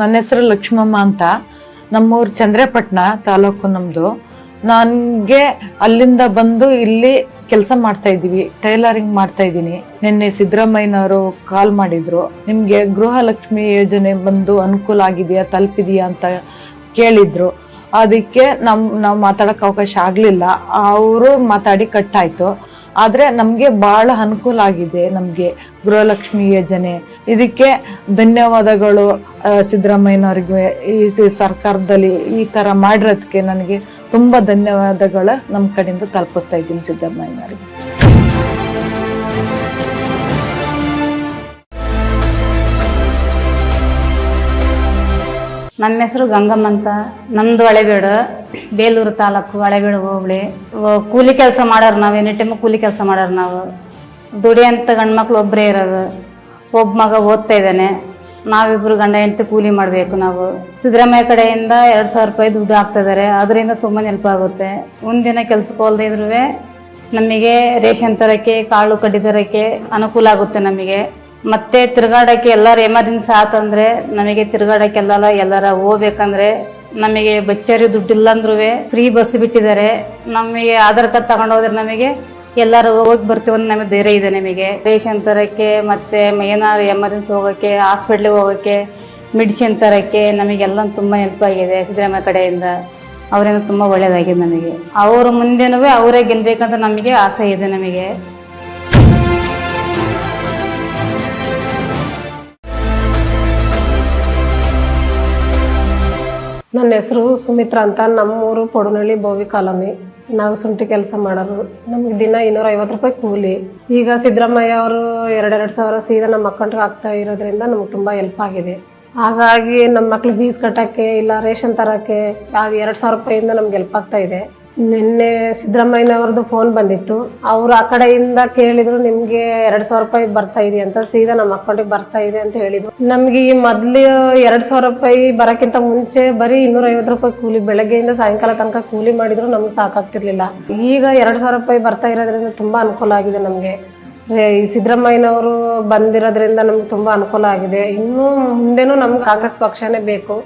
ನನ್ನ ಹೆಸರು ಲಕ್ಷ್ಮಮ್ಮ ಅಂತ. ನಮ್ಮೂರು ಚಂದ್ರಪಟ್ಟಣ ತಾಲೂಕು ನಮ್ಮದು ನನಗೆ ಅಲ್ಲಿಂದ ಬಂದು ಇಲ್ಲಿ ಕೆಲಸ ಮಾಡ್ತಾ ಇದ್ದೀವಿ, ಟೈಲರಿಂಗ್ ಮಾಡ್ತಾ ಇದ್ದೀನಿ. ನಿನ್ನೆ ಸಿದ್ದರಾಮಯ್ಯನವರು ಕಾಲ್ ಮಾಡಿದ್ರು. ನಿಮಗೆ ಗೃಹಲಕ್ಷ್ಮಿ ಯೋಜನೆ ಬಂದು ಅನುಕೂಲ ಆಗಿದೆಯಾ, ತಲುಪಿದೆಯಾ ಅಂತ ಕೇಳಿದ್ರು. ಅದಕ್ಕೆ ನಮ್, ನಾವು ಮಾತಾಡಕ್ ಅವಕಾಶ ಆಗಲಿಲ್ಲ. ಅವರು ಮಾತಾಡಿ ಕಟ್ಟಾಯಿತು. ಆದ್ರೆ ನಮಗೆ ಬಹಳ ಅನುಕೂಲ ಆಗಿದೆ ನಮಗೆ ಗೃಹಲಕ್ಷ್ಮಿ ಯೋಜನೆ. ಇದಕ್ಕೆ ಧನ್ಯವಾದಗಳು ಸಿದ್ದರಾಮಯ್ಯನವ್ರಿಗೆ. ಈ ಸರ್ಕಾರದಲ್ಲಿ ಈ ಥರ ಮಾಡಿರೋದಕ್ಕೆ ನನಗೆ ತುಂಬ ಧನ್ಯವಾದಗಳು. ನಮ್ಮ ಕಡೆಯಿಂದ ತಲುಪಿಸ್ತಾ ಇದ್ದೀನಿ ಸಿದ್ದರಾಮಯ್ಯನವ್ರಿಗೆ. ನಮ್ಮ ಹೆಸರು ಗಂಗಮ್ಮ ಅಂತ. ನಮ್ಮದು ಹಳೆಬೀಡು, ಬೇಲೂರು ತಾಲೂಕು ಹಳೆಬೀಡು ಹೋಬಳಿ. ಕೂಲಿ ಕೆಲಸ ಮಾಡೋರು ನಾವು, ಎನಿ ಟೈಮ್ ಕೂಲಿ ಕೆಲಸ ಮಾಡೋರು ನಾವು. ದುಡಿಯಂತ ಗಂಡ್ಮಕ್ಳು ಒಬ್ಬರೇ ಇರೋದು. ಒಬ್ಬ ಮಗ ಓದ್ತಾ ಇದ್ದಾನೆ. ನಾವಿಬ್ರು ಗಂಡ ಹೆಂಡತಿ ಕೂಲಿ ಮಾಡಬೇಕು ನಾವು. ಸಿದ್ದರಾಮಯ್ಯ ಕಡೆಯಿಂದ ಎರಡು ಸಾವಿರ ರೂಪಾಯಿ ದುಡ್ಡು ಹಾಕ್ತಿದ್ದಾರೆ ಅದರಿಂದ ತುಂಬ ನೆನಪು ಆಗುತ್ತೆ. ಒಂದಿನ ಕೆಲ್ಸಕ್ಕೆ ಹೋಲ್ದೇ ನಮಗೆ ರೇಷನ್ ತರಕ್ಕೆ ಕಾಳು ಕಡ್ಡಿ ತರೋಕ್ಕೆ ಅನುಕೂಲ ಆಗುತ್ತೆ ನಮಗೆ. ಮತ್ತೆ ತಿರುಗಾಡೋಕ್ಕೆ ಎಲ್ಲರ ಎಮರ್ಜೆನ್ಸಿ ಆತಂದ್ರೆ ನಮಗೆ ತಿರ್ಗಾಡಕ್ಕೆಲ್ಲ ಎಲ್ಲರ ಹೋಗ್ಬೇಕಂದ್ರೆ ನಮಗೆ ಬಚ್ಚರಿ ದುಡ್ಡಿಲ್ಲ ಅಂದ್ರೂ ಫ್ರೀ ಬಸ್ ಬಿಟ್ಟಿದ್ದಾರೆ. ನಮಗೆ ಆಧಾರ್ ಕಾರ್ಡ್ ತಗೊಂಡೋದ್ರೆ ನಮಗೆ ಎಲ್ಲಾರು ಹೋಗಿ ಬರ್ತೀವಿ ಅಂತ ನಮಗೆ ಧೈರ್ಯ ಇದೆ ನಮಗೆ. ರೇಷನ್ ತರಕ್ಕೆ ಮತ್ತೆ ಏನಾದ್ರು ಎಮರ್ಜೆನ್ಸಿ ಹೋಗೋಕ್ಕೆ ಹಾಸ್ಪಿಟ್ಲಿಗೆ ಹೋಗೋಕ್ಕೆ ಮೆಡಿಸಿನ್ ತರಕ್ಕೆ ನಮಗೆಲ್ಲ ತುಂಬ ಹೆಲ್ಪಾಗಿದೆ ಸಿದ್ದರಾಮಯ್ಯ ಕಡೆಯಿಂದ. ಅವರಿಂದ ತುಂಬ ಒಳ್ಳೆಯದಾಗಿದೆ ನಮಗೆ. ಅವರು ಮುಂದೆನೂ ಅವರೇ ಗೆಲ್ಲಬೇಕಂತ ನಮಗೆ ಆಸೆ ಇದೆ ನಮಗೆ. ನನ್ನ ಹೆಸರು ಸುಮಿತ್ರಾ ಅಂತ. ನಮ್ಮೂರು ಪೊಡನಹಳ್ಳಿ ಬೋವಿ ಕಾಲೋನಿ. ನಾವು ಸುಂಟಿ ಕೆಲಸ ಮಾಡೋರು ನಮ್ಗೆ ದಿನ ಇನ್ನೂರ ಐವತ್ತು ರೂಪಾಯಿ ಕೂಲಿ. ಈಗ ಸಿದ್ದರಾಮಯ್ಯ ಅವರು ಎರಡೆರಡು ಸಾವಿರ ಸೀದಾ ನಮ್ಮ ಅಕೌಂಟ್ಗೆ ಆಗ್ತಾ ಇರೋದ್ರಿಂದ ನಮ್ಗೆ ತುಂಬ ಹೆಲ್ಪ್ ಆಗಿದೆ. ಹಾಗಾಗಿ ನಮ್ಮ ಮಕ್ಳು ಫೀಸ್ ಕಟ್ಟೋಕ್ಕೆ ಇಲ್ಲ ರೇಷನ್ ತರೋಕ್ಕೆ, ಅದು ಎರಡು ಸಾವಿರ ರೂಪಾಯಿಂದ ನಮ್ಗೆ ಹೆಲ್ಪ್ ಆಗ್ತಾ ಇದೆ. ನಿನ್ನೆ ಸಿದ್ದರಾಮಯ್ಯನವ್ರದ್ದು ಫೋನ್ ಬಂದಿತ್ತು. ಅವರು ಆ ಕಡೆಯಿಂದ ಕೇಳಿದ್ರು, ನಿಮಗೆ ಎರಡು ಸಾವಿರ ರೂಪಾಯಿ ಬರ್ತಾ ಇದೆ ಅಂತ. ಸೀದಾ ನಮ್ಮ ಅಕೌಂಟಿಗೆ ಬರ್ತಾ ಇದೆ ಅಂತ ಹೇಳಿದ್ರು. ನಮಗೆ ಈ ಮೊದಲು ಎರಡು ಸಾವಿರ ರೂಪಾಯಿ ಬರೋಕ್ಕಿಂತ ಮುಂಚೆ ಬರೀ ಇನ್ನೂರೈವತ್ತು ರೂಪಾಯಿ ಕೂಲಿ, ಬೆಳಗ್ಗೆಯಿಂದ ಸಾಯಂಕಾಲ ತನಕ ಕೂಲಿ ಮಾಡಿದ್ರು ನಮ್ಗೆ ಸಾಕಾಗ್ತಿರ್ಲಿಲ್ಲ. ಈಗ ಎರಡ್ ಸಾವಿರ ರೂಪಾಯಿ ಬರ್ತಾ ಇರೋದ್ರಿಂದ ತುಂಬಾ ಅನುಕೂಲ ಆಗಿದೆ ನಮಗೆ. ಈ ಸಿದ್ದರಾಮಯ್ಯನವರು ಬಂದಿರೋದ್ರಿಂದ ನಮ್ಗೆ ತುಂಬಾ ಅನುಕೂಲ ಆಗಿದೆ. ಇನ್ನೂ ಮುಂದೆನೂ ನಮ್ಗೆ ಕಾಂಗ್ರೆಸ್ ಪಕ್ಷನೇ ಬೇಕು.